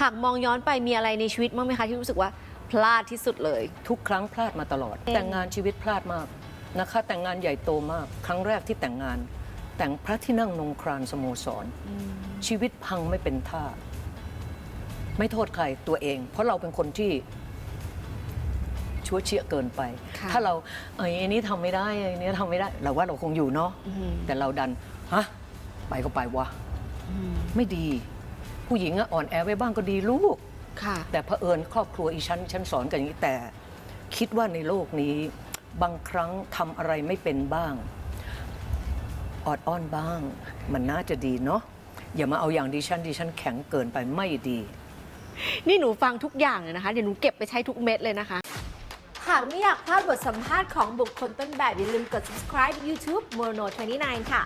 หากมองย้อนไปมีอะไรในชีวิตบ้างไหมคะที่รู้สึกว่าพลาดที่สุดเลย ทุกครั้งพลาดมาตลอดเอ๊ะแต่งงานชีวิตพลาดมากนะคะ แต่งงานใหญ่โตมาก ครั้งแรกที่แต่งงาน แต่งพระที่นั่งนงครานสโมสร ชีวิตพังไม่เป็นท่า ไม่โทษใครตัวเอง เพราะเราเป็นคนที่ชั่วเชี่ยเกินไปค่ะถ้าเราเอ้ยอันนี้ทำไม่ได้อันนี้ทำไม่ได้ เราว่าเราคงอยู่เนาะอืมแต่เราดันฮะไปก็ไปวะอืมไม่ดี ผู้หญิงอะอ่อนแอไว้บ้างก็ดีลูก ค่ะ แต่เผอิญครอบครัวอีฉันฉันสอนกันอย่างนี้แต่ คิดว่าในโลกนี้บางครั้งทำอะไรไม่เป็นบ้างออดอ้อนบ้าง มันน่าจะดีเนาะอย่ามาเอาอย่างดิฉันดิฉันแข็งเกินไปไม่ดี นี่หนูฟังทุกอย่างเลยนะคะ เดี๋ยวหนูเก็บไปใช้ทุกเม็ดเลยนะคะ หากไม่อยากพลาดบทสัมภาษณ์ของบุคคลต้นแบบอย่าลืมกด subscribe YouTube Mono 29 ค่ะ